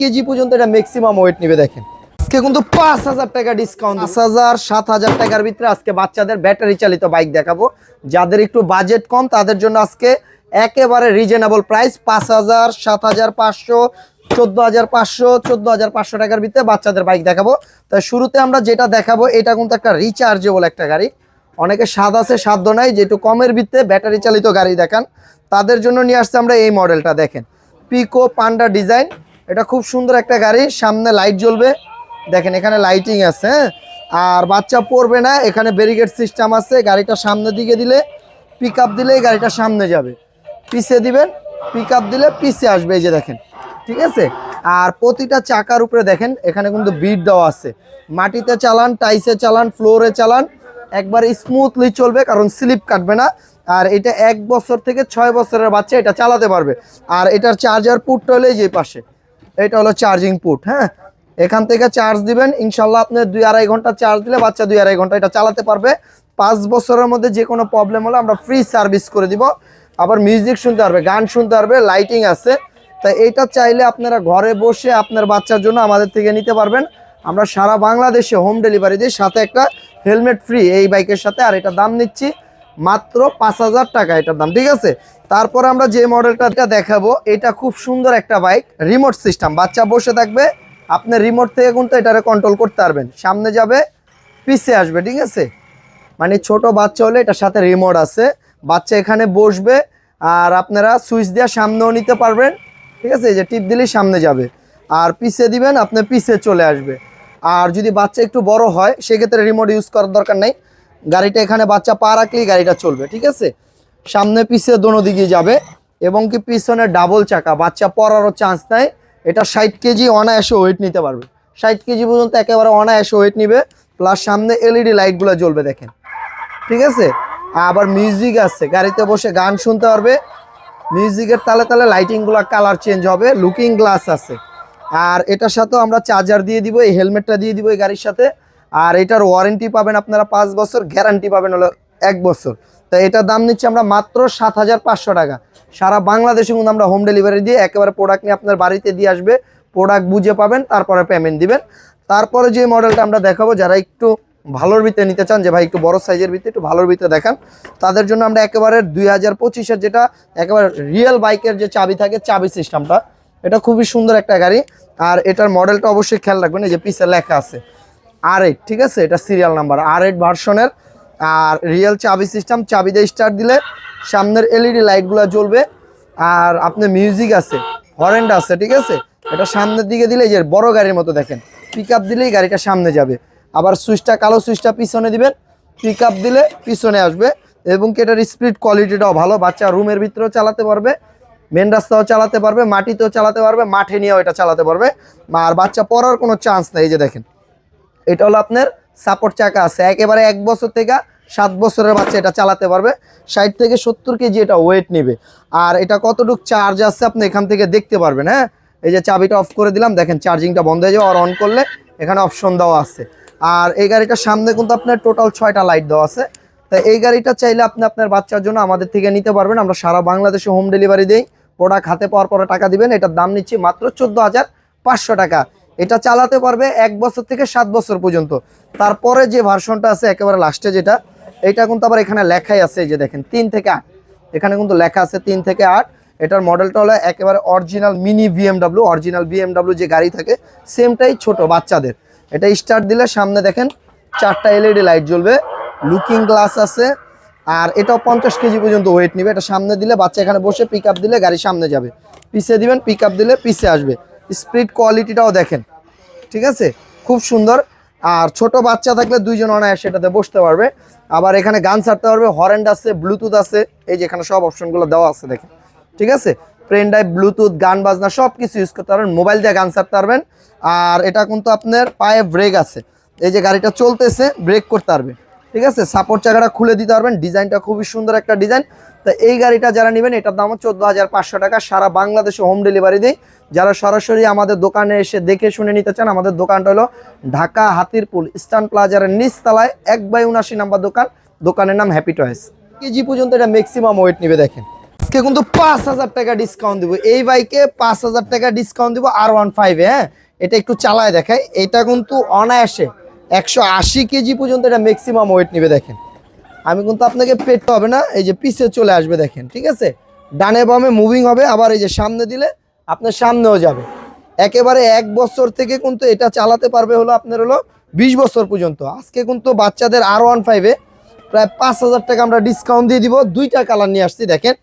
KG পর্যন্ত এটা maximum wait নিবে দেখেন। আজকে কিন্তু পাঁচ হাজার টাকা ডিসকাউন্ট পাঁচ হাজার, সাত হাজার টাকার ভিতরে আজকে বাচ্চাদের ব্যাটারি চালিত বাইক দেখাবো। যাদের একটু বাজেট কম, তাদের জন্য আজকে একেবারে রিজনেবল প্রাইস পাঁচ হাজার, সাত হাজার পাঁচশো, চোদ্দ হাজার পাঁচশো, চোদ্দ হাজার পাঁচশো টাকার ভিতরে বাচ্চাদের বাইক দেখাবো। তাই শুরুতে আমরা যেটা দেখাবো, এটা কিন্তু একটা রিচার্জেবল একটা গাড়ি। অনেকে স্বাদ আছে সাধ্য নাই যেটু কমের ভিত্তে ব্যাটারি চালিত গাড়ি দেখান। তাদের জন্য নিয়ে আসছে আমরা এই মডেলটা দেখেন। পিকো পান্ডা ডিজাইন এটা খুব সুন্দর একটা গাড়ি, সামনে লাইট জ্বলবে। দেখেন এখানে লাইটিং আছে হ্যাঁ? আর বাচ্চা পড়বে না, এখানে ব্যারিকেড সিস্টেম আছে, গাড়িটা সামনের দিকে দিলে পিক দিলে গাড়িটা সামনে যাবে। পিছে দিবেন পিক দিলে পিছে আসবে, এই যে দেখেন, ঠিক আছে? আর প্রতিটা চাকার উপরে দেখেন, এখানে কিন্তু বিট দেওয়া আছে। মাটিতে চালান টাইসে চালান ফ্লোরে চালান, একবার স্মুথলি চলবে, কারণ স্লিপ কাটবে না। আর এটা এক বছর থেকে ছয় বছরের বাচ্চা এটা চালাতে পারবে। আর এটার চার্জার পুটটা হলো এই যে পাশে। এটা হলো চার্জিং পুট হ্যাঁ? এখান থেকে চার্জ দিবেন, ইনশাল্লাহ আপনি দুই আড়াই ঘণ্টা চার্জ দিলে বাচ্চা দুই আড়াই ঘণ্টা এটা চালাতে পারবে। পাঁচ বছরের মধ্যে যে কোনো প্রবলেম হলে আমরা ফ্রি সার্ভিস করে দিব। আবার মিউজিক শুনতে পারবে, গান শুনতে পারবে লাইটিং আছে। তাই এইটা চাইলে আপনারা ঘরে বসে আপনার বাচ্চার জন্য আমাদের থেকে নিতে পারবেন। আমরা সারা বাংলাদেশে হোম ডেলিভারি দিই সাথে একটা হেলমেট ফ্রি এই বাইকের সাথে, আর এটা দাম নিচ্ছি মাত্র পাঁচ হাজার টাকা এটার দাম, ঠিক আছে? তারপর আমরা যে মডেলটা দেখাবো, এটা খুব সুন্দর একটা বাইক রিমোট সিস্টেম বাচ্চা বসে থাকবে, আপনি রিমোট থেকে কিন্তু এটারে কন্ট্রোল করতে পারবেন। সামনে যাবে, পিছে আসবে, ঠিক আছে? মানে ছোট বাচ্চা হলে এটার সাথে রিমোট আছে। বাচ্চা এখানে বসবে, আর আপনারা সুইচ দিয়ে সামনেও নিতে পারবেন, ঠিক আছে? যে টিপ দিলেই সামনে যাবে। আর পিছে দিবেন, আপনি পিছে চলে আসবে। আর যদি বাচ্চা একটু বড় হয়, সেক্ষেত্রে রিমোট ইউজ করার দরকার নেই। গাড়িটা এখানে বাচ্চা পা রাখলেই গাড়িটা চলবে, ঠিক আছে? সামনে পিছে দোনো দিকে যাবে এবং কি পিছনে ডাবল চাকা। বাচ্চা পড়ারও চান্স নাই। এটা ষাট কেজি অনায়াসে ওয়েট নিতে পারবে। ষাট কেজি পর্যন্ত একেবারে অনায়াসে ওয়েট নিবে। প্লাস সামনে এলইডি লাইটগুলো জ্বলবে দেখেন। ঠিক আছে? আবার মিউজিক আছে গাড়িতে বসে গান শুনতে পারবে। মিউজিকের তালে তালে লাইটিংগুলো কালার চেঞ্জ হবে। লুকিং গ্লাস আছে। আর এটার সাথেও আমরা চার্জার দিয়ে দিব, এই হেলমেটটা দিয়ে দিব এই গাড়ির সাথে। আর এটার ওয়ারেন্টি পাবেন আপনারা পাঁচ বছর গ্যারান্টি পাবেন হলো এক বছর। তো এটার দাম নিচ্ছি আমরা মাত্র সাত হাজার পাঁচশো টাকা। সারা বাংলাদেশে কিন্তু আমরা হোম ডেলিভারি দিয়ে একেবারে প্রোডাক্ট নিয়ে আপনার বাড়িতে দিয়ে আসবে। প্রোডাক্ট বুঝে পাবেন, তারপরে পেমেন্ট দিবেন। তারপরে যে মডেলটা আমরা দেখাবো, যারা একটু ভালোর ভিতরে নিতে চান, যে ভাই একটু বড় সাইজের ভিতরে, একটু ভালোর ভিতরে দেখান। তাদের জন্য আমরা একেবারে দুই হাজার পঁচিশের যেটা একেবারে রিয়েল বাইকের যে চাবি থাকে, চাবি সিস্টেমটা এটা খুবই সুন্দর একটা গাড়ি। আর এটার মডেলটা অবশ্যই খেয়াল রাখবেন, এই যে পিসে লেখা আছে। আর ঠিক আছে? এটা সিরিয়াল নাম্বার আর এইট ভার্সনের আর রিয়েল চাবি সিস্টেম চাবি দিয়ে স্টার্ট দিলে সামনের এলইডি লাইটগুলো জ্বলবে। আর আপনি মিউজিক আছে হরেন্ড আছে, ঠিক আছে? এটা সামনের দিকে দিলে যে বড় গাড়ির মতো দেখেন পিক দিলেই গাড়িটা সামনে যাবে। আবার সুইচটা কালো সুইচটা পিছনে দিবেন পিক দিলে পিছনে আসবে এবং কি এটার স্পিড কোয়ালিটিটাও ভালো, বাচ্চা রুমের ভিতরেও চালাতে পারবে মেন রাস্তাও চালাতে পারবে, মাটিতেও চালাতে পারবে, মাঠে নিয়েও এটা চালাতে পারবে। আর বাচ্চা পড়ার কোনো চান্স নেই যে দেখেন। এটা হলো আপনার সাপোর্ট চাকা আছে। একেবারে এক বছর থেকে সাত বছরের বাচ্চা এটা চালাতে পারবে। ষাট থেকে সত্তর কেজি এটা ওয়েট নেবে। আর এটা কতটুকু চার্জ আছে আপনি এখান থেকে দেখতে পারবেন হ্যাঁ? এই যে চাবিটা অফ করে দিলাম, দেখেন চার্জিংটা বন্ধ হয়ে যাবে, আর অন করলে এখানে অপশন দেওয়া আছে। আর এই গাড়িটার সামনে কিন্তু আপনার টোটাল ছয়টা লাইট দেওয়া আছে। তাই এই গাড়িটা চাইলে আপনি আপনার বাচ্চার জন্য আমাদের থেকে নিতে পারবেন। আমরা সারা বাংলাদেশে হোম ডেলিভারি দিই। প্রোডাক্ট হাতে পাওয়ার পরে টাকা দিবেন। এটার দাম নিচ্ছি মাত্র চোদ্দ হাজার পাঁচশো টাকা। এটা চালাতে পারবে এক বছর থেকে সাত বছর পর্যন্ত। তারপরে যে ভার্সনটা আছে, একেবারে লাস্টে যেটা, এটা কিন্তু আবার এখানে লেখাই আছে যে দেখেন, তিন থেকে আট। এখানে কিন্তু লেখা আছে তিন থেকে আট। এটার মডেলটা হলো একেবারে original mini BMW original BMW যে গাড়ি থাকে সেমটাই ছোট বাচ্চাদের। এটা স্টার্ট দিলে সামনে দেখেন, চারটা এলইডি লাইট জ্বলবে লুকিং গ্লাস আছে, আর এটাও পঞ্চাশ কেজি পর্যন্ত ওয়েট নিবে। এটা সামনে দিলে বাচ্চা এখানে বসে পিক দিলে গাড়ি সামনে যাবে। পিছে দিবেন পিক দিলে পিছে আসবে। স্পিড কোয়ালিটিটাও দেখেন, ঠিক আছে? খুব সুন্দর। আর ছোট বাচ্চা থাকলে দুইজন অনায়াসে সেটাতে বসতে পারবে। আবার এখানে গান ছাড়তে পারবে হরেন্ড আছে, ব্লুটুথ আছে, এই যে এখানে সব অপশনগুলো দেওয়া আছে দেখেন, ঠিক আছে? প্রেন ড্রাইভ, ব্লুটুথ, গান বাজনা সব কিছু ইউজ করতে পারবেন, মোবাইল দিয়ে গান ছাড়তে পারবেন। আর এটা কিন্তু আপনার পায়ে ব্রেক আছে, এই যে গাড়িটা চলতেছে, ব্রেক করতে পারবে। ঠিক আছে? সাপোর্ট চাকাটা খুলে দিতে পারবেন। ডিজাইনটা খুবই সুন্দর একটা ডিজাইন। তো এই গাড়িটা যারা নেবেন, এটার দাম চোদ্দ হাজার পাঁচশো টাকা। সারা বাংলাদেশে হোম ডেলিভারি দিই যারা সরাসরি আমাদের দোকানে এসে দেখে শুনে নিতে চান, আমাদের দোকানটা হলো ঢাকা হাতিরপুল, ইস্টার্ন প্লাজার নিচতলায় এক বাই উনাশি নাম্বার দোকান। দোকানের নাম হ্যাপি টয়েস কেজি পর্যন্ত এটা ম্যাক্সিমাম ওয়েট নেবে, দেখেন। আজকে কিন্তু পাঁচ হাজার টাকা ডিসকাউন্ট দিব। এই বাইকে পাঁচ হাজার টাকা ডিসকাউন্ট দিব আর ওয়ান ফাইভে হ্যাঁ? এটা একটু চালায় দেখায়। এটা কিন্তু অনায়াসে একশো আশি কেজি পর্যন্ত এটা ম্যাক্সিমাম ওয়েট নেবে, দেখেন। আমি কিন্তু আপনাকে পেটতে হবে না, এই যে পিছে চলে আসবে, দেখেন, ঠিক আছে? ডানে বামে মুভিং হবে, আবার এই যে সামনে দিলে আপনার সামনেও যাবে। একেবারে এক বছর থেকে কিন্তু এটা চালাতে পারবে হলো আপনার হলো বিশ বছর পর্যন্ত। আজকে কিন্তু বাচ্চাদের আর ওয়ান ফাইভে প্রায় পাঁচ হাজার টাকা আমরা ডিসকাউন্ট দিয়ে দিব। দুইটা কালার নিয়ে আসছি, দেখেন।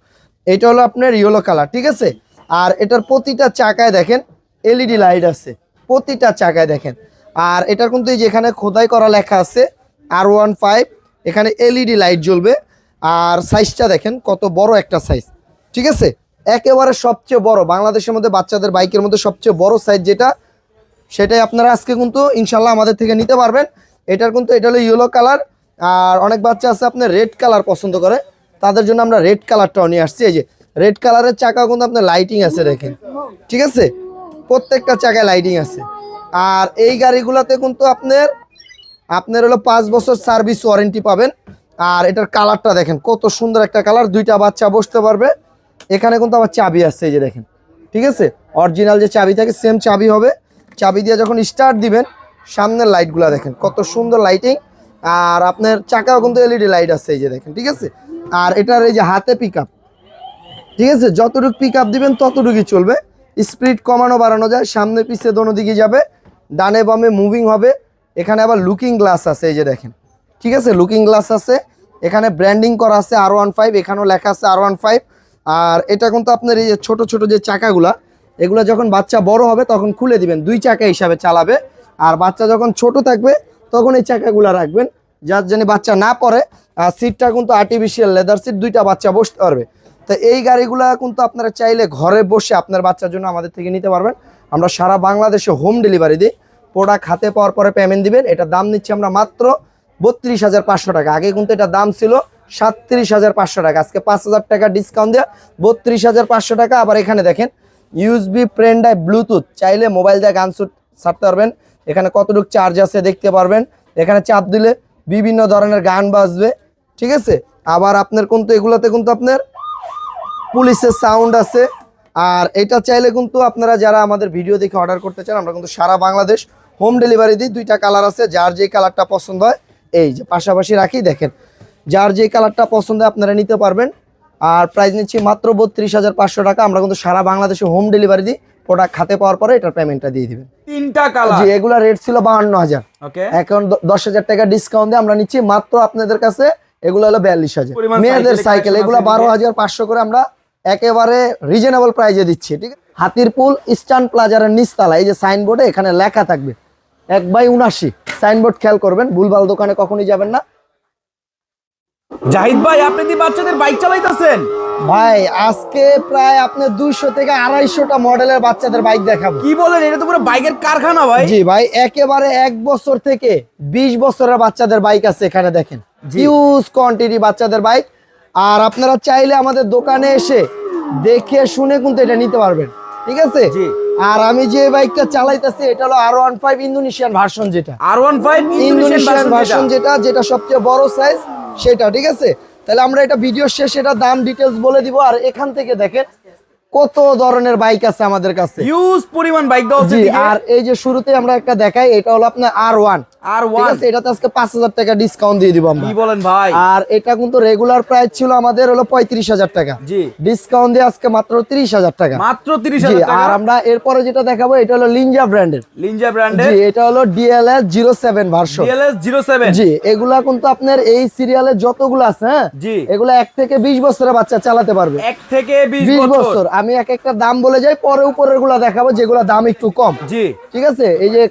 এটা হলো আপনার ইয়েলো কালার ঠিক আছে? আর এটার প্রতিটা চাকায় দেখেন এলইডি লাইট আছে। প্রতিটা চাকায় দেখেন। আর এটার কিন্তু এই যে এখানে খোদাই করা লেখা আছে আর ওয়ান ফাইভ এখানে এলইডি লাইট জ্বলবে। আর সাইজটা দেখেন, কত বড় একটা সাইজ ঠিক আছে? একেবারে সবচেয়ে বড়, বাংলাদেশের মধ্যে বাচ্চাদের বাইকের মধ্যে সবচেয়ে বড় সাইজ যেটা, সেটাই আপনারা আজকে কিন্তু ইনশাল্লাহ আমাদের থেকে নিতে পারবেন। এটার কিন্তু, এটা হলো ইয়েলো কালার আর অনেক বাচ্চা আছে আপনার রেড কালার পছন্দ করে। তাদের জন্য আমরা রেড কালারটাও নিয়ে আসছি। এই যে রেড কালারের চাকা কিন্তু আপনার লাইটিং আছে দেখেন। ঠিক আছে? প্রত্যেকটা চাকায় লাইটিং আছে। আর এই গাড়িগুলোতে কিন্তু আপনার আপনার হলো পাঁচ বছর সার্ভিস ওয়ারেন্টি পাবেন। আর এটার কালারটা দেখেন, কত সুন্দর একটা কালার দুইটা বাচ্চা বসতে পারবে। এখানে কিন্তু আবার চাবি আসছে এই যে দেখেন, ঠিক আছে? অরিজিনাল যে চাবি থাকে সেম চাবি হবে। চাবি দিয়ে যখন স্টার্ট দিবেন, সামনের লাইটগুলো দেখেন, কত সুন্দর লাইটিং আর আপনার চাকাও কিন্তু এলইডি লাইট আছে, এই যে দেখেন, ঠিক আছে? আর এটার এই যে হাতে পিক ঠিক আছে? যতটুকু পিক আপ দিবেন, ততটুকুই চলবে। স্পিড কমানো বাড়ানো যায়, সামনে পিছে দোনো দিকে যাবে। ডানে বামে মুভিং হবে। এখানে আবার লুকিং গ্লাস আছে, এই যে দেখেন। ঠিক আছে? লুকিং গ্লাস আছে। এখানে ব্র্যান্ডিং করা আছে আর ওয়ান ফাইভ এখানেও লেখা আছে আর ওয়ান ফাইভ আর এটা কিন্তু আপনার এই যে ছোটো ছোটো যে চাকাগুলা, এগুলো যখন বাচ্চা বড় হবে তখন খুলে দিবেন। দুই চাকা হিসাবে চালাবে। আর বাচ্চা যখন ছোট থাকবে, তখন এই চাকাগুলা রাখবেন। যার জন্য বাচ্চা না পড়ে, আর সিটটা কিন্তু আর্টিফিশিয়াল লেদার সিট দুইটা বাচ্চা বসতে পারবে। তো এই গাড়িগুলা কিন্তু আপনারা চাইলে ঘরে বসে আপনার বাচ্চার জন্য আমাদের থেকে নিতে পারবেন। আমরা সারা বাংলাদেশে হোম ডেলিভারি দিই। প্রোডাক্ট হাতে পাওয়ার পরে পেমেন্ট দিবেন। এটা দাম নিচ্ছি আমরা মাত্র বত্রিশ হাজার পাঁচশো টাকা। আগে কিন্তু এটা দাম ছিল সাতত্রিশ হাজার পাঁচশো টাকা। আজকে পাঁচ হাজার টাকা ডিসকাউন্ট দেওয়া বত্রিশ হাজার পাঁচশো টাকা। আবার এখানে দেখেন ইউএসবি প্রেন ডাই ব্লুটুথ চাইলে মোবাইল দিয়ে গান শুট ছাড়তে পারবেন। এখানে কতটুকু চার্জ আছে দেখতে পারবেন। এখানে চাপ দিলে বিভিন্ন ধরনের গান বাজবে। ঠিক আছে? আবার আপনার কিন্তু এগুলোতে কিন্তু আপনার পুলিশের সাউন্ড আছে। আর এটা চাইলে কিন্তু আপনারা যারা আমাদের ভিডিও দেখে অর্ডার করতে চান আমরা কিন্তু সারা বাংলাদেশ হোম ডেলিভারি দিই। দুইটা কালার আছে যার যে কালারটা পছন্দ হয় এই যে পাশাপাশি রাখি দেখেন। যার যে কালারটা পছন্দ হয় আপনারা নিতে পারবেন। আর প্রাইস নিচ্ছি মাত্র বত্রিশ হাজার পাঁচশো টাকা। আমরা কিন্তু সারা বাংলাদেশে হোম ডেলিভারি দিই। প্রোডাক্ট খাতে পাওয়ার পরে এটার পেমেন্টটা দিয়ে দিবেন। তিনটা কালার। জি এগুলা রেট ছিল বাহান্ন হাজার। এখন দশ হাজার টাকা ডিসকাউন্ট দিয়ে আমরা নিচ্ছি। মাত্র আপনাদের কাছে এগুলো হলো বিয়াল্লিশ হাজার। মেয়েদের সাইকেল এগুলো বারো হাজার পাঁচশো করে আমরা একেবারে রিজনেবল প্রাইজে দিচ্ছি ঠিক আছে? হাতির পুল ইস্টার্ন প্লাজারের নিচতলা এই যে সাইনবোর্ডে এখানে লেখা থাকবে এক বাই উনাশি সাইনবোর্ড খেয়াল করবেন ভুলভাল দোকানে কখনই যাবেন না। জাহিদ ভাই আপনি কি বাচ্চাদের বাইক চালাইতেছেন? ভাই আজকে প্রায় আপনার দুইশো থেকে আড়াইশোটা মডেলের বাচ্চাদের বাইক দেখাবো। কি বলেন এটা তো পুরো বাইকের কারখানা ভাই। জি ভাই একেবারে এক বছর থেকে বিশ বছরের বাচ্চাদের বাইক আছে এখানে দেখেন। হিউজ কোয়ান্টিটি বাচ্চাদের বাইক আর আপনারা চাইলে আমাদের দোকানে এসে দেখে শুনে কিন্তু এটা নিতে পারবেন। ঠিক আছে? আর আমি যে বাইকটা চালাইতেছি এটা হলো R one five Indonesian version যেটা। R one five Indonesian version যেটা? যেটা সবচেয়ে বড় সাইজ সেটা ঠিক আছে? তাহলে আমরা এটা ভিডিও শেষে এটা দাম ডিটেলস বলে দিব আর এখান থেকে দেখেন কত ধরনের বাইক আছে আমাদের কাছে? ইউজ পরিমাণ বাইক দেওয়া জি আর এই যে শুরুতে আমরা একটা দেখাই এটা হলো আপনার আর ওয়ান আর ওয়ান আছে এটাতে আজকে পাঁচ হাজার টাকা ডিসকাউন্ট দিয়ে দিব আমরা। কি বলেন ভাই? আর এটা কিন্তু রেগুলার প্রাইস ছিল আমাদের হলো পঁয়ত্রিশ হাজার টাকা। জি। ডিসকাউন্ট দিয়ে আজকে মাত্র তিরিশ হাজার টাকা। মাত্র তিরিশ জি হাজার আর আমরা এরপরে যেটা দেখাবো এটা হলো লিনজা ব্র্যান্ডের লিনজা ব্র্যান্ডের জি এটা হলো DLS zero seven version DLS zero seven জি এগুলা কিন্তু আপনার এই সিরিয়ালে যতগুলো আছে হ্যাঁ? জি। এগুলো এক থেকে বিশ বছরের বাচ্চা চালাতে পারবে। এক থেকে বিশ বছর। আমি এক একটা দাম বলে যাই পরে উপরেরগুলা দেখাবো যেগুলো দাম একটু কম। জি। ঠিক আছে? এই যে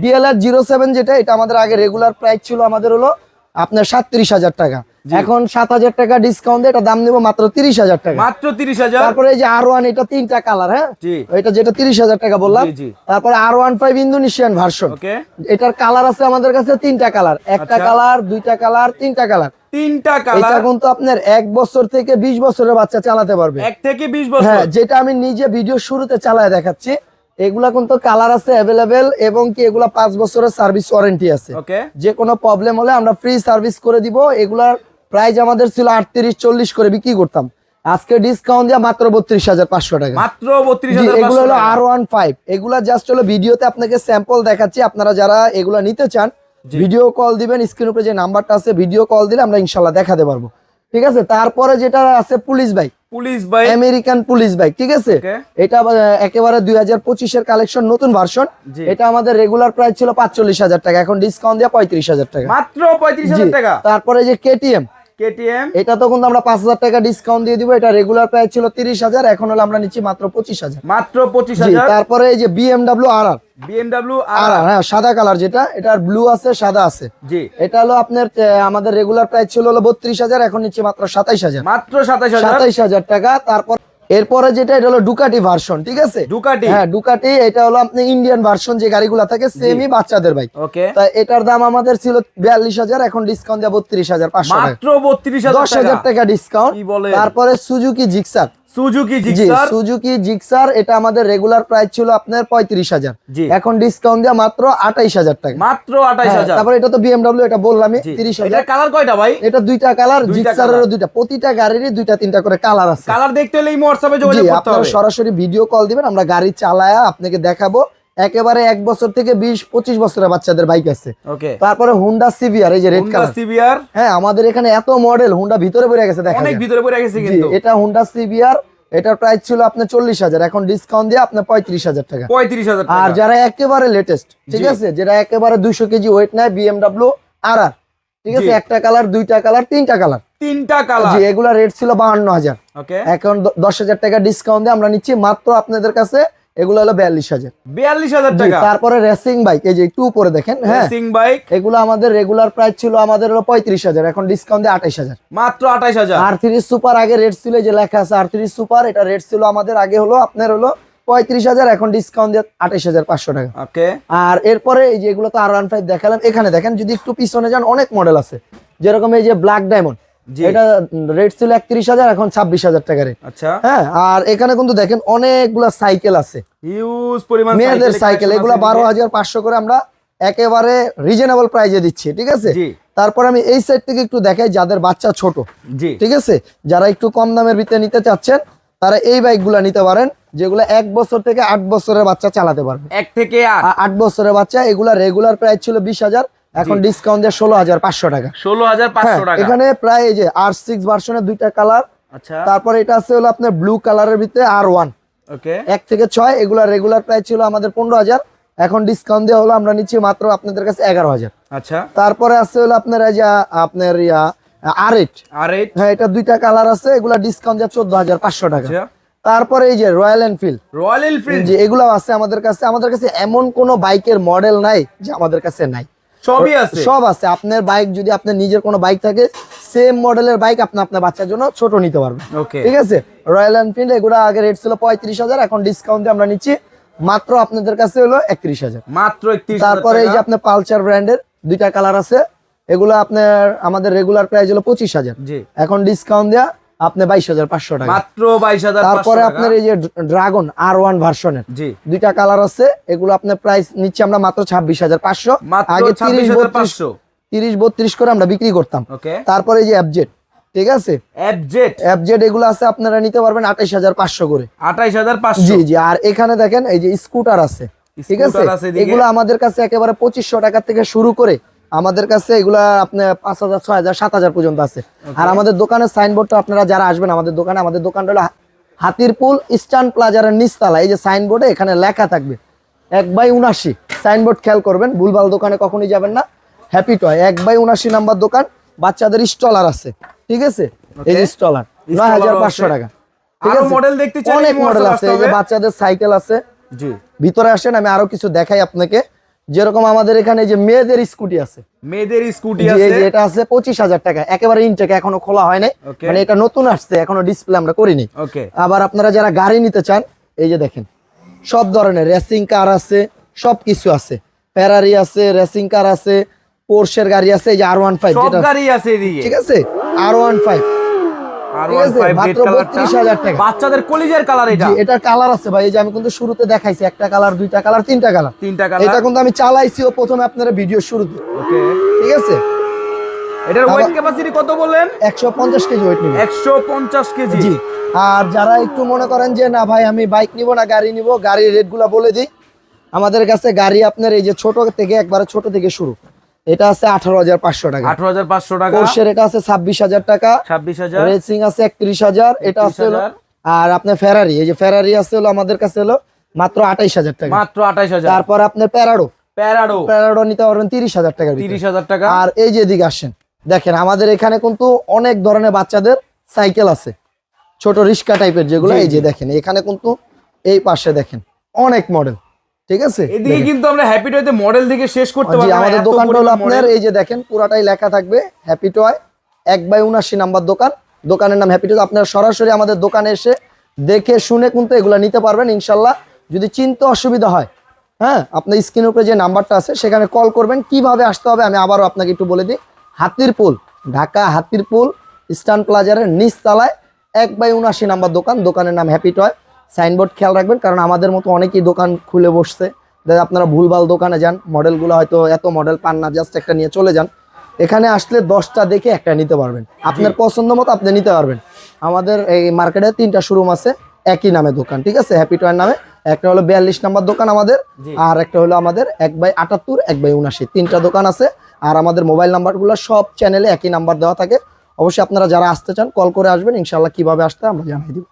ডিএলআর জিরো সেভেন যেটা এটা আমাদের আগে রেগুলার প্রাইস ছিল আমাদের হলো আপনার সাতত্রিশ হাজার টাকা। এখন সাত হাজার টাকা ডিসকাউন্ট এটা দাম নিবো মাত্র তিরিশ হাজার টাকা। মাত্র তিরিশ হাজার? তারপরে এই যে আর ওয়ান এটা তিনটা কালার হ্যাঁ? এটা যেটা তিরিশ হাজার টাকা বললাম। তারপরে R one five Indonesian version এটার কালার আছে আমাদের কাছে তিনটা কালার একটা আচ্ছা। কালার দুইটা কালার তিনটা কালার তিনটা কালার এটা কিন্তু আপনার এক বছর থেকে বিশ বছরের বাচ্চা চালাতে পারবে। এক থেকে বিশ বছর। হ্যাঁ যেটা আমি নিজে ভিডিও শুরুতে চালায় দেখাচ্ছি এগুলা কিন্তু কালার আছে অ্যাভেলেবেল এবং কি এগুলা পাঁচ বছরের সার্ভিস ওয়ারেন্টি আছে। ওকে যে কোনো প্রবলেম হলে আমরা ফ্রি সার্ভিস করে দিব। এগুলার প্রাইস আমাদের ছিল আটত্রিশ চল্লিশ করে বিক্রি করতাম। আজকে ডিসকাউন্ট দিয়ে মাত্র বত্রিশ হাজার পাঁচশো টাকা। মাত্র বত্রিশ জি, হাজার এগুলো হলো আর ওয়ান ফাইভ এগুলা জাস্ট হলো ভিডিওতে আপনাকে স্যাম্পল দেখাচ্ছি। আপনারা যারা এগুলা নিতে চান। ভিডিও কল দিবেন স্ক্রিন উপরে যে নাম্বারটা আছে ভিডিও কল দিলে আমরা ইনশাল্লাহ দেখাতে পারব। ঠিক আছে? তারপরে যেটা আছে পুলিশ বাইক পুলিশ ভাই আমেরিকান পুলিশ বাইক ঠিক আছে? এটা একেবারে দুই হাজার পঁচিশের কালেকশন নতুন ভার্সন এটা আমাদের রেগুলার প্রাইস ছিল পাঁচচল্লিশ হাজার টাকা এখন ডিসকাউন্ট দিয়ে পঁয়ত্রিশ হাজার টাকা। মাত্র পঁয়ত্রিশ হাজার টাকা? তারপরে যে কেটিএম কেটিএম এটা তো কিন্তু আমরা পাঁচ হাজার টাকা ডিসকাউন্ট দিয়ে দিব। এটা রেগুলার প্রাইস ছিল তিরিশ হাজার এখন হলো আমরা নিচ্ছি মাত্র পঁচিশ হাজার। মাত্র পঁচিশ জি হাজার তারপরে এই যে BMW আর BMW আর হ্যাঁ সাদা কালার যেটা এটার ব্লু আছে সাদা আছে। জি। এটা হলো আপনার আমাদের রেগুলার প্রাইস ছিল হলো বত্রিশ হাজার এখন নিচ্ছি মাত্র সাতাইশ হাজার। মাত্র সাতাশ হাজার? সাতাইশ হাজার টাকা তারপর এরপরে যেটা এটা হলো ডুকাটি ভার্সন ঠিক আছে? ডুকাটি হ্যাঁ ডুকাটি এটা হলো আপনি ইন্ডিয়ান ভার্সন যে গাড়িগুলো থাকে সেমই বাচ্চাদের বাইক ওকে। তা এটার দাম আমাদের ছিল বিয়াল্লিশ হাজার এখন ডিসকাউন্ট দেওয়া বত্রিশ হাজার পাঁচশো টাকা। মাত্র বত্রিশ হাজার দশ হাজার টাকা? ডিসকাউন্ট তারপরে Suzuki Gixxer Suzuki Gixxer Suzuki Gixxer এটা আমাদের রেগুলার প্রাইস ছিল আপনার পঁয়ত্রিশ হাজার। এখন ডিসকাউন্ট দেওয়া মাত্র আঠাইশ হাজার টাকা। মাত্র আঠাইশ হ্যাঁ, হাজার। তারপরে এটা তো বিএমডব্লিউ এটা। তিরিশ হাজার। কালার কয়টা ভাই? এটা দুইটা কালার দুইটা জিক্সারেরও দুইটা। প্রতিটা গাড়িরই দুইটা তিনটা করে কালার আছে। কালার দেখতে হলে এই হোয়াটসঅ্যাপে যোগাযোগ করতে আপনারা সরাসরি ভিডিও কল দিবেন আমরা গাড়ি চালায়া আপনাকে দেখাবো। একেবারে এক বছর থেকে বিশ পঁচিশ বছরের বাচ্চাদের বাইক আছে। তারপরে হুন্ডা সিভিআর এই যে রেড কালার সিবিআর হ্যাঁ আমাদের এখানে এত মডেল হুন্ডা ভিতরে বেড়ে গেছে দেখা অনেক। ভিতরে পড়ে গেছে কিন্তু। এটা হুন্ডা সিভিআর এটার প্রাইস ছিল আপনার চল্লিশ হাজার। এখন ডিসকাউন্ট দিয়ে আপনার পঁয়ত্রিশ হাজার টাকা। পঁয়ত্রিশ হাজার আর যারা একেবারে লেটেস্ট ঠিক আছে? যেটা একেবারে দুইশো কেজি ওয়েট নেয় বিএমডাব্লিউ আর আর ঠিক আছে? একটা কালার দুইটা কালার তিনটা কালার তিনটা কালার জি এগুলা রেট ছিল বাহান্ন হাজার। এখন দশ হাজার টাকা ডিসকাউন্ট দিয়ে আমরা নিচ্ছি। মাত্র আপনাদের কাছে এগুলো হলো বিয়াল্লিশ হাজার। বিয়াল্লিশ হাজার টাকা। তারপরে রেসিং বাইক এই যে একটু উপরে দেখেন হ্যাঁ? সিং বাইক এগুলো আমাদের রেগুলার প্রাইস ছিল আমাদের হলো পঁয়ত্রিশ হাজার এখন ডিসকাউন্ট দিয়ে আঠাইশ হাজার। মাত্র আঠাইশ হাজার। আর থ্রি সুপার আগে রেট ছিল যে লেখা আছে আর থ্রি সুপার এটা রেট ছিল আমাদের আগে হলো আপনার হলো পঁয়ত্রিশ হাজার এখন ডিসকাউন্ট দিয়ে আঠাইশ হাজার পাঁচশো টাকা। ওকে। আর এরপরে এই যে এগুলো তো আর ওয়ান ফাইভ দেখালাম এখানে দেখেন যদি একটু পিছনে যান অনেক মডেল আছে। যেরকম এই যে ব্ল্যাক ডায়মন্ড। এটা রেট ছিল একত্রিশ হাজার এখন ছাব্বিশ হাজার টাকা রেট আচ্ছা। হ্যাঁ আর এখানে কিন্তু দেখেন অনেকগুলা সাইকেল আছে। হিউজ পরিমাণ মেয়েদের সাইকেল এগুলো বারো হাজার পাঁচশো করে আমরা একেবারে রিজনেবল প্রাইজে দিচ্ছি ঠিক আছে? তারপর আমি এই সাইড থেকে একটু দেখাই যাদের বাচ্চা ছোট ঠিক আছে? যারা একটু কম দামের ভিতরে নিতে চাচ্ছেন তারা এই বাইকগুলো নিতে পারেন যেগুলো এক বছর থেকে আট বছরের বাচ্চা চালাতে পারবে। এক থেকে আট। বছরের বাচ্চা এগুলা রেগুলার প্রাইস ছিল বিশ হাজার এখন ডিসকাউন্ট দিয়ে ষোলো হাজার পাঁচশো টাকা। ষোলো হাজার হ্যাঁ, পাঁচশো টাকা। এখানে প্রায় এই যে আর সিক্স ভার্সনের দুইটা কালার আচ্ছা। তারপরে এটা আছে হলো আপনার ব্লু কালারের ভিতরে আর ওয়ান ওকে। এক থেকে ছয় এগুলা রেগুলার প্রাইস ছিল আমাদের পনেরো হাজার। এখন ডিসকাউন্ট দেওয়া হলো আমরা নিচ্ছি মাত্র আপনাদের কাছে এগারো হাজার। আচ্ছা। তারপরে আছে হলো আপনার এই যে আপনার ইয়া আর এইট আর এইট হ্যাঁ এটা দুইটা কালার আছে এগুলা ডিসকাউন্ট দিয়ে চোদ্দ হাজার পাঁচশো টাকা। আচ্ছা। তারপরে এই যে রয়্যাল এনফিল্ড রয়্যাল এনফিল্ড যে এগুলো আছে আমাদের কাছে। আমাদের কাছে এমন কোন বাইকের মডেল নাই যে আমাদের কাছে নাই। সবই আছে। সব আছে। আপনার বাইক যদি আপনার নিজের কোনো বাইক থাকে সেম মডেলের বাইক আপনি আপনার বাচ্চার জন্য ছোট নিতে পারবেন। ঠিক আছে? রয়্যাল এনফিল্ড এগুলো আগে রেট ছিল পঁয়ত্রিশ হাজার এখন ডিসকাউন্ট দিয়ে আমরা নিচ্ছি মাত্র আপনাদের কাছে হলো একত্রিশ হাজার। মাত্র তারপরে এই যে আপনার পালচার ব্র্যান্ডের দুইটা কালার আছে এগুলো আপনার আমাদের রেগুলার প্রাইস হলো পঁচিশ হাজার। এখন ডিসকাউন্ট দেওয়া আপনি বাইশ হাজার পাঁচশো টাকা। মাত্র বাইশ হাজার তারপরে আপনার এই যে ড্রাগন আর ওয়ান ভার্সনের জি। দুইটা কালার আছে এগুলো আপনার প্রাইস নিচ্ছে আমরা মাত্র ছাব্বিশ হাজার পাঁচশো। আগে তিরিশ বত্রিশ পাঁচশো। তিরিশ বত্রিশ করে আমরা বিক্রি করতাম। তারপরে এই যে অ্যাপজেট ঠিক আছে? এফজেড অ্যাপজেট এগুলো আছে আপনারা নিতে পারবেন আঠাইশ হাজার পাঁচশো করে। আঠাইশ হাজার পাঁচশো। জি জি আর এখানে দেখেন এই যে স্কুটার আছে ঠিক আছে। এগুলো আমাদের কাছে একেবারে পঁচিশশো টাকা থেকে শুরু করে আমাদের কাছে এগুলা আপনার পাঁচ হাজার ছয় হাজার সাত হাজার পর্যন্ত আছে। আর আমাদের দোকানের সাইনবোর্ডটা আপনারা যারা আসবেন আমাদের দোকানে আমাদের দোকানটা হলো হাতিরপুল ইস্টার্ন প্লাজারের নিচতলা। এই যে সাইনবোর্ডে এখানে লেখা থাকবে। এক বাই উনাশি। সাইনবোর্ড খেয়াল করবেন ভুলভাল দোকানে কখনই যাবেন না। হ্যাপি টয় এক বাই উনাশি নাম্বার দোকান বাচ্চাদের স্টলার আছে। ঠিক আছে? এই যে স্টলার নয় হাজার পাঁচশো টাকা। অনেক মডেল আছে। এই যে বাচ্চাদের সাইকেল আছে। ভিতরে আসেন আমি আরও কিছু দেখাই আপনাকে। যেরকম আমাদের এখানে যে মেয়েদের স্কুটি আছে। মেয়েদের স্কুটি আছে। এটা আছে পঁচিশ হাজার টাকা। একেবারে ইনটেক এখনও খোলা হয় নাই। মানে এটা নতুন আসছে এখনও ডিসপ্লে আমরা করিনি। আবার আপনারা যারা গাড়ি নিতে চান এই যে দেখেন সব ধরনের রেসিং কার আছে সব কিছু আছে। ফেরারি আছে রেসিং কার আছে পোর্শের গাড়ি আছে এই যে আর ওয়ান ফাইভ যেটা গাড়ি আছে ঠিক আছে? আর ওয়ান ফাইভ বাচ্চাদের কলিজের কালার এটা। জি এটার কালার আছে ভাই এই যে আমি কিন্তু শুরুতে দেখাইছি একটা কালার দুইটা কালার তিনটা কালার তিনটা এটা কিন্তু আমি চালাইছিও প্রথমে আপনারা ভিডিও শুরুতে। ওকে। ঠিক আছে? এটার ওয়েট ক্যাপাসিটি কত বললেন একশো পঞ্চাশ কেজি ওয়েট নিবে। একশো পঞ্চাশ কেজি। জি আর যারা একটু মনে করেন যে না ভাই আমি বাইক নিব না গাড়ি নিব গাড়ির রেটগুলো বলে দিই। আমাদের কাছে গাড়ি আপনার এই যে ছোট থেকে একবারে ছোট থেকে শুরু। এটা আছে আঠারো হাজার পাঁচশো টাকা। আঠারো হাজার পাঁচশো টাকা। কোর্সের এটা আছে ছাব্বিশ হাজার টাকা। ছাব্বিশ হাজার। রেসিং আছে একত্রিশ হাজার। এটা আছে আর আপনার ফেরারি এই যে ফেরারি আছে হলো আমাদের কাছে হলো মাত্র আঠাইশ হাজার টাকা। মাত্র আঠাইশ হাজার। তারপর আপনার প্যারাডো প্যারাডো প্যারাডো নিতে পারবেন তিরিশ হাজার টাকা তিরিশ হাজার টাকা। আর এই যে এদিকে আসেন দেখেন আমাদের এখানে কিন্তু অনেক ধরনের বাচ্চাদের সাইকেল আছে। ছোট রিক্সা টাইপের যেগুলো এই যে দেখেন এখানে কিন্তু এই পাশে দেখেন অনেক মডেল ঠিক আছে? এদিকে কিন্তু আমরা হ্যাপি টয়তে মডেল দেখে শেষ করতে পারব আমাদের দোকানটা হলো আপনার এই যে দেখেন পুরাটাই লেখা থাকবে হ্যাপি টয় এক বাই উনাশি নাম্বার দোকান। দোকানের নাম হ্যাপি টয় আপনারা সরাসরি আমাদের দোকানে এসে দেখে শুনে কিন্তু এগুলো নিতে পারবেন ইনশাল্লাহ। যদি চিনতে অসুবিধা হয় হ্যাঁ আপনার স্ক্রিনের উপরে যে নাম্বারটা আছে সেখানে কল করবেন কীভাবে আসতে হবে আমি আবারও আপনাকে একটু বলে দিই। হাতির পুল ঢাকা হাতির পুল ইস্টার্ন প্লাজারের নিচ তলায় এক বাই উনাশি নাম্বার দোকান দোকানের নাম হ্যাপি টয় সাইনবোর্ড খেয়াল রাখবেন কারণ আমাদের মতো অনেকেই দোকান খুলে বসছে। দেখা আপনারা ভুলভাল দোকানে যান মডেলগুলো হয়তো এত মডেল পান না জাস্ট একটা নিয়ে চলে যান। এখানে আসলে দশটা দেখে একটা নিতে পারবেন। আপনার পছন্দ মতো আপনি নিতে পারবেন। আমাদের এই মার্কেটে তিনটা শোরুম আছে একই নামে দোকান ঠিক আছে? হ্যাপি টয়ের নামে। একটা হলো বিয়াল্লিশ নাম্বার দোকান আমাদের আর একটা হলো আমাদের এক বাই আটাত্তর এক বাই উনাশি তিনটা দোকান আছে। আর আমাদের মোবাইল নাম্বারগুলো সব চ্যানেলে একই নাম্বার দেওয়া থাকে। অবশ্যই আপনারা যারা আসতে চান কল করে আসবেন ইনশাল্লাহ কীভাবে আসতে আমরা জানিয়ে দিব।